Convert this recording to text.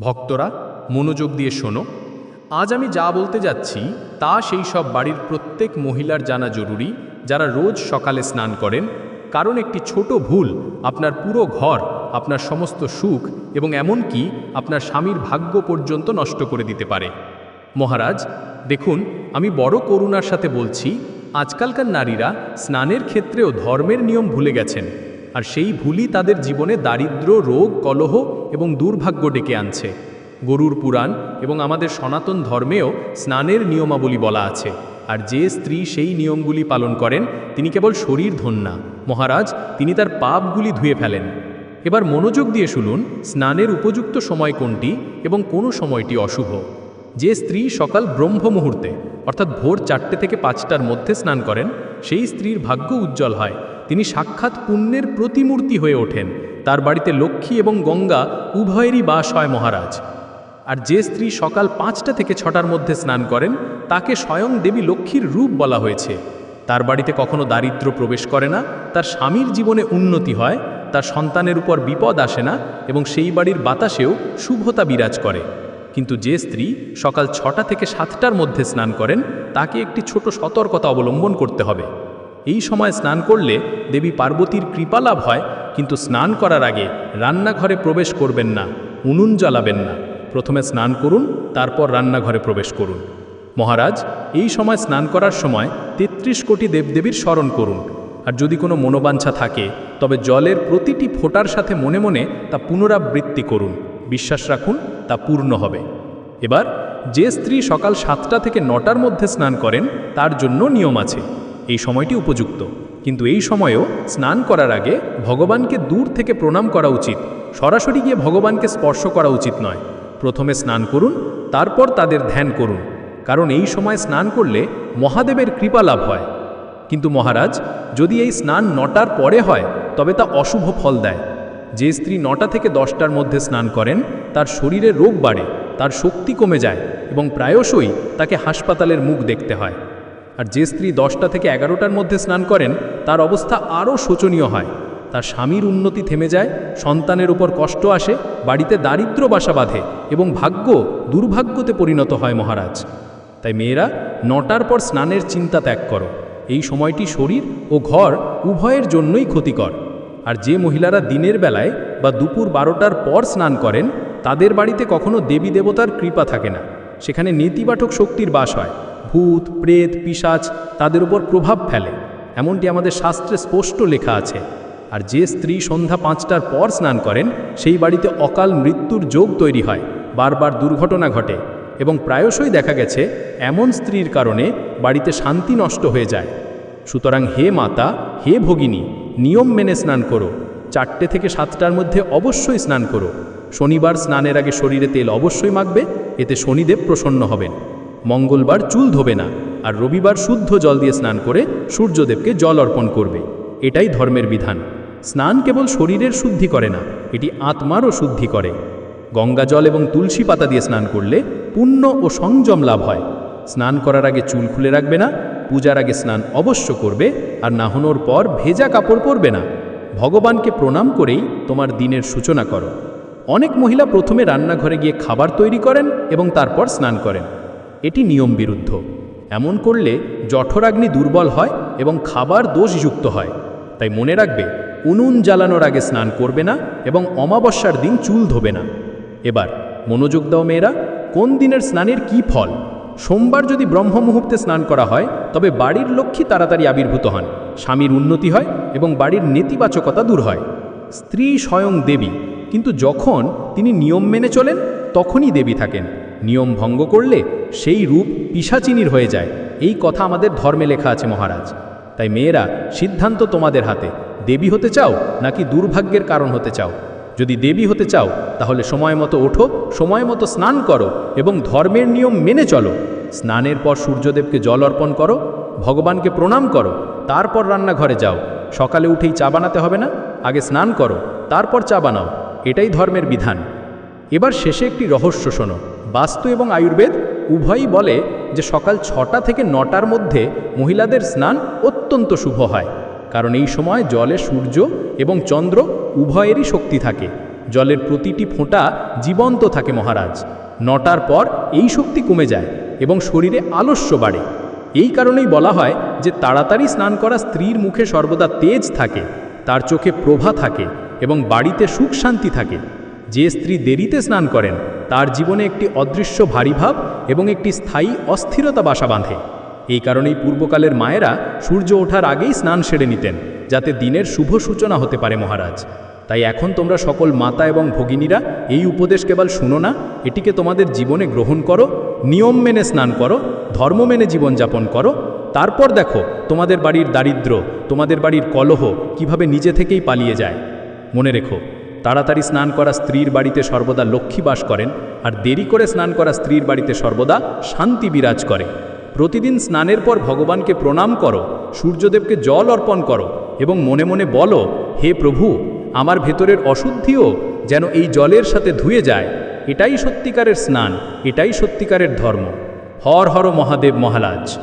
ভক্তরা, মনোযোগ দিয়ে শোনো। আজ আমি যা বলতে যাচ্ছি, তা সেই সব বাড়ির প্রত্যেক মহিলার জানা জরুরি, যারা রোজ সকালে স্নান করেন। কারণ একটি ছোট ভুল আপনার পুরো ঘর, আপনার সমস্ত সুখ এবং এমনকি আপনার স্বামীর ভাগ্য পর্যন্ত নষ্ট করে দিতে পারে। মহারাজ, দেখুন, আমি বড় করুণার সাথে বলছি, আজকালকার নারীরা স্নানের ক্ষেত্রেও ধর্মের নিয়ম ভুলে গেছেন। আর সেই ভুলই তাদের জীবনে দারিদ্র্য, রোগ, কলহ এবং দুর্ভাগ্য ডেকে আনছে। গরুর পুরাণ এবং আমাদের সনাতন ধর্মেও স্নানের নিয়মাবলী বলা আছে। আর যে স্ত্রী সেই নিয়মগুলি পালন করেন, তিনি কেবল শরীর ধন্যা মহারাজ, তিনি তার পাপগুলি ধুয়ে ফেলেন। এবার মনোযোগ দিয়ে শুনুন, স্নানের উপযুক্ত সময় কোনটি এবং কোন সময়টি অশুভ। যে স্ত্রী সকাল ব্রহ্ম মুহূর্তে, অর্থাৎ ভোর চারটে থেকে পাঁচটার মধ্যে স্নান করেন, সেই স্ত্রীর ভাগ্য উজ্জ্বল হয়। তিনি সাক্ষাৎ পুণ্যের প্রতিমূর্তি হয়ে ওঠেন। তার বাড়িতে লক্ষ্মী এবং গঙ্গা উভয়েরই বাস হয় মহারাজ। আর যে স্ত্রী সকাল পাঁচটা থেকে ছটার মধ্যে স্নান করেন, তাকে স্বয়ং দেবী লক্ষ্মীর রূপ বলা হয়েছে। তার বাড়িতে কখনো দারিদ্র্য প্রবেশ করে না, তার স্বামীর জীবনে উন্নতি হয়, তার সন্তানের উপর বিপদ আসে না এবং সেই বাড়ির বাতাসেও শুভতা বিরাজ করে। কিন্তু যে স্ত্রী সকাল ছটা থেকে সাতটার মধ্যে স্নান করেন, তাকে একটি ছোট সতর্কতা অবলম্বন করতে হবে। এই সময় স্নান করলে দেবী পার্বতীর কৃপা লাভ হয়, কিন্তু স্নান করার আগে রান্নাঘরে প্রবেশ করবেন না, উনুন জ্বালাবেন না। প্রথমে স্নান করুন, তারপর রান্নাঘরে প্রবেশ করুন। মহারাজ, এই সময় স্নান করার সময় তেত্রিশ কোটি দেবদেবীর স্মরণ করুন। আর যদি কোনো মনোবাঞ্ছা থাকে, তবে জলের প্রতিটি ফোঁটার সাথে মনে মনে তা পুনরাবৃত্তি করুন। বিশ্বাস রাখুন, তা পূর্ণ হবে। এবার, যে স্ত্রী সকাল সাতটা থেকে নটার মধ্যে স্নান করেন, তার জন্য নিয়ম আছে। এই সময়টি উপযুক্ত। কিন্তু এই সময়েও স্নান করার আগে ভগবানকে দূর থেকে প্রণাম করা উচিত। সরাসরি গিয়ে ভগবানকে স্পর্শ করা উচিত নয়। প্রথমে স্নান করুন, তারপর তাদের ধ্যান করুন। কারণ এই সময় স্নান করলে মহাদেবের কৃপা লাভ হয়। কিন্তু মহারাজ, যদি এই স্নান নটার পরে হয়, তবে তা অশুভ ফল দেয়। যে স্ত্রী নটা থেকে দশটার মধ্যে স্নান করেন, তার শরীরে রোগ বাড়ে, তার শক্তি কমে যায় এবং প্রায়শই তাকে হাসপাতালের মুখ দেখতে হয়। আর যে স্ত্রী দশটা থেকে এগারোটার মধ্যে স্নান করেন, তার অবস্থা আরও শোচনীয় হয়। তার স্বামীর উন্নতি থেমে যায়, সন্তানের উপর কষ্ট আসে, বাড়িতে দারিদ্র বাসা বাঁধে এবং ভাগ্য দুর্ভাগ্যতে পরিণত হয় মহারাজ। তাই মেয়েরা নটার পর স্নানের চিন্তা ত্যাগ করো। এই সময়টি শরীর ও ঘর উভয়ের জন্যই ক্ষতিকর। আর যে মহিলারা দিনের বেলায় বা দুপুর বারোটার পর স্নান করেন, তাদের বাড়িতে কখনো দেবী দেবতার কৃপা থাকে না। সেখানে নেতিবাঠক শক্তির বাস হয়। ভূত, প্রেত, পিশাচ তাদের উপর প্রভাব ফেলে। এমনটি আমাদের শাস্ত্রে স্পষ্ট লেখা আছে। আর যে স্ত্রী সন্ধ্যা পাঁচটার পর স্নান করেন, সেই বাড়িতে অকাল মৃত্যুর যোগ তৈরি হয়, বারবার দুর্ঘটনা ঘটে। এবং প্রায়শই দেখা গেছে, এমন স্ত্রীর কারণে বাড়িতে শান্তি নষ্ট হয়ে যায়। সুতরাং হে মাতা, হে ভগিনী, নিয়ম মেনে স্নান করো। চারটে থেকে সাতটার মধ্যে অবশ্যই স্নান করো। শনিবার স্নানের আগে শরীরে তেল অবশ্যই মাখবে, এতে শনিদেব প্রসন্ন হবেন। মঙ্গলবার চুল ধোবে না আর রবিবার শুদ্ধ জল দিয়ে স্নান করে সূর্যদেবকে জল অর্পণ করবে। এটাই ধর্মের বিধান। স্নান কেবল শরীরের শুদ্ধি করে না, এটি আত্মারও শুদ্ধি করে। গঙ্গা জল এবং তুলসী পাতা দিয়ে স্নান করলে পুণ্য ও সংযম লাভ হয়। স্নান করার আগে চুল খুলে রাখবে না, পূজার আগে স্নান অবশ্য করবে আর নাহনোর পর ভেজা কাপড় পরবে না। ভগবানকে প্রণাম করেই তোমার দিনের সূচনা করো। অনেক মহিলা প্রথমে রান্নাঘরে গিয়ে খাবার তৈরি করেন এবং তারপর স্নান করেন। এটি নিয়ম বিরুদ্ধ। এমন করলে জঠরাগ্নি দুর্বল হয় এবং খাবার দোষযুক্ত হয়। তাই মনে রাখবে, উনুন জ্বালানোর আগে স্নান করবে না এবং অমাবস্যার দিন চুল ধোবে না। এবার, মনোযোগ দাও মেয়েরা, কোন দিনের স্নানের কি ফল? সোমবার যদি ব্রহ্ম মুহূর্তে স্নান করা হয়, তবে বাড়ির লক্ষ্মী তাড়াতাড়ি আবির্ভূত হন। স্বামীর উন্নতি হয় এবং বাড়ির নেতিবাচকতা দূর হয়। স্ত্রী স্বয়ং দেবী, কিন্তু যখন তিনি নিয়ম মেনে চলেন, তখনই দেবী থাকেন। নিয়ম ভঙ্গ করলে সেই রূপ পিসাচিনির হয়ে যায়। এই কথা আমাদের ধর্মে লেখা আছে মহারাজ। তাই মেয়েরা, সিদ্ধান্ত তোমাদের হাতে। দেবী হতে চাও নাকি দুর্ভাগ্যের কারণ হতে চাও? যদি দেবী হতে চাও, তাহলে সময় মতো ওঠো, সময় মতো স্নান করো এবং ধর্মের নিয়ম মেনে চলো। স্নানের পর সূর্যদেবকে জল অর্পণ করো, ভগবানকে প্রণাম করো, তারপর রান্নাঘরে যাও। সকালে উঠেই চা বানাতে হবে না? আগে স্নান করো, তারপর চা বানাও। এটাই ধর্মের বিধান। এবার শেষে একটি রহস্য শোনো। বাস্তু এবং আয়ুর্বেদ উভয়ই বলে যে সকাল ছটা থেকে নটার মধ্যে মহিলাদের স্নান অত্যন্ত শুভ হয়, কারণ এই সময় জলে সূর্য এবং চন্দ্র উভয়েরই শক্তি থাকে। জলের প্রতিটি ফোঁটা জীবন্ত থাকে মহারাজ। নটার পর এই শক্তি কমে যায় এবং শরীরে আলস্য বাড়ে। এই কারণেই বলা হয় যে তাড়াতাড়ি স্নান করা স্ত্রীর মুখে সর্বদা তেজ থাকে, তার চোখে প্রভা থাকে এবং বাড়িতে সুখ শান্তি থাকে। যে স্ত্রী দেরিতে স্নান করেন, তার জীবনে একটি অদৃশ্য ভারী ভাব এবং একটি স্থায়ী অস্থিরতা বাসা বাঁধে। এই কারণেই পূর্বকালের মায়েরা সূর্য ওঠার আগেই স্নান সেরে নিতেন, যাতে দিনের শুভ সূচনা হতে পারে মহারাজ। তাই এখন তোমরা সকল মাতা এবং ভগিনীরা এই উপদেশ কেবল শুনো না, এটিকে তোমাদের জীবনে গ্রহণ করো, নিয়ম মেনে স্নান করো, ধর্ম মেনে জীবনযাপন করো। তারপর দেখো, তোমাদের বাড়ির দারিদ্র, তোমাদের বাড়ির কলহ কীভাবে নিজে থেকেই পালিয়ে যায়। মনে রেখো তাড়াতাড়ি স্নান করা স্ত্রীর বাড়িতে সর্বদা লক্ষ্মী বাস করেন আর দেরি করে স্নান করা স্ত্রীর বাড়িতে সর্বদা শান্তি বিরাজ করে। প্রতিদিন স্নানের পর ভগবানকে প্রণাম করো, সূর্যদেবকে জল অর্পণ করো এবং মনে মনে বলো, হে প্রভু, আমার ভেতরের অশুদ্ধিও যেন এই জলের সাথে ধুয়ে যায়। এটাই সত্যিকারের স্নান, এটাই সত্যিকারের ধর্ম। হর হর মহাদেব মহারাজ।